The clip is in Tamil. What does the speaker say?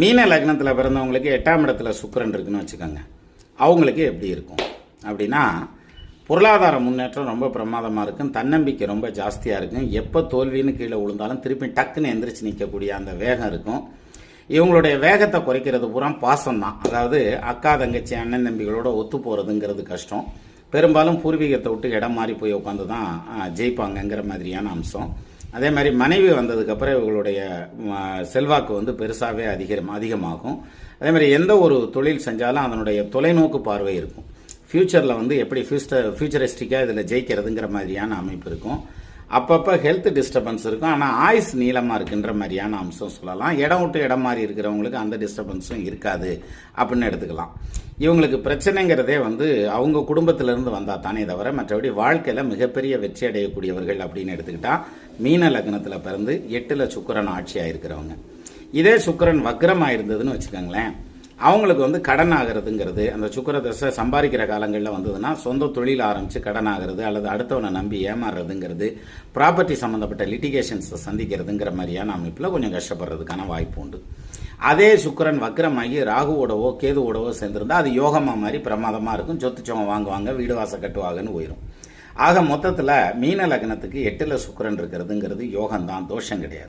மீன லக்னத்தில் பிறந்தவங்களுக்கு எட்டாம் இடத்துல சுக்கரன் இருக்குன்னு வச்சுக்கோங்க. அவங்களுக்கு எப்படி இருக்கும்? அப்படின்னா பொருளாதார முன்னேற்றம் ரொம்ப பிரமாதமாக இருக்கும். தன்னம்பிக்கை ரொம்ப ஜாஸ்தியாக இருக்கும். எப்போ தோல்வின்னு கீழே விழுந்தாலும் திருப்பி டக்குன்னு எந்திரிச்சு நிற்கக்கூடிய அந்த வேகம் இருக்கும். இவங்களுடைய வேகத்தை குறைக்கிறது பூரா பாசம் தான் அதாவது அக்கா தங்கச்சி அண்ணன் தம்பிகளோட ஒத்து போகிறதுங்கிறது கஷ்டம். பெரும்பாலும் பூர்வீகத்தை விட்டு இடம் மாறி போய் உட்காந்து தான் ஜெயிப்பாங்கங்கிற மாதிரியான அம்சம். அதே மாதிரி மனைவி வந்ததுக்கப்புறம் இவங்களுடைய செல்வாக்கு வந்து பெருசாகவே அதிகம் அதிகமாகும். அதே மாதிரி எந்த ஒரு தொழில் செஞ்சாலும் அதனுடைய தொலைநோக்கு பார்வை இருக்கும். ஃப்யூச்சரில் வந்து எப்படி ஃபியூச்சர் ஃபியூச்சரிஸ்டிக்காக இதில் ஜெயிக்கிறதுங்கிற மாதிரியான அமைப்பு இருக்கும். அப்பப்போ ஹெல்த் டிஸ்டர்பன்ஸ் இருக்கும். ஆனால் ஆயுஸ் நீளமாக இருக்குன்ற மாதிரியான அம்சம் சொல்லலாம். இடம் விட்டு இடம் மாறி இருக்கிறவங்களுக்கு அந்த டிஸ்டர்பன்ஸும் இருக்காது அப்படின்னு எடுத்துக்கலாம். இவங்களுக்கு பிரச்சனைங்கிறதே வந்து அவங்க குடும்பத்திலேருந்து வந்தால் தானே தவிர மற்றபடி வாழ்க்கையில் மிகப்பெரிய வெற்றி அடையக்கூடியவர்கள் அப்படின்னு எடுத்துக்கிட்டால் மீன லக்னத்தில் பிறந்து எட்டில் சுக்கரன் ஆட்சியாக இருக்கிறவங்க இதே சுக்கிரன் வக்ரமாக இருந்ததுன்னு வச்சுக்கோங்களேன். அவங்களுக்கு வந்து கடன் ஆகிறதுங்கிறது அந்த சுக்கர தசை சம்பாதிக்கிற காலங்களில் வந்ததுன்னா சொந்த தொழில் ஆரம்பித்து கடன் ஆகிறது அல்லது அடுத்தவனை நம்பி ஏமாறுறதுங்கிறது ப்ராப்பர்ட்டி சம்மந்தப்பட்ட லிட்டிகேஷன்ஸை சந்திக்கிறதுங்கிற மாதிரியான அமைப்பில் கொஞ்சம் கஷ்டப்படுறதுக்கான வாய்ப்பு உண்டு. அதே சுக்கரன் வக்ரமாகி ராகுவோடவோ கேதுவோடவோ சேர்ந்துருந்தால் அது யோகமாக மாதிரி பிரமாதமாக இருக்கும். சொத்து சோகம் வாங்குவாங்க வீடு வாசல் கட்டுவாங்கன்னு போயிடும் ஆக மொத்தத்தில் மீன லக்னத்துக்கு எட்டில் சுக்கிரன் இருக்கிறதுங்கிறது யோகம்தான் தோஷம் கிடையாது.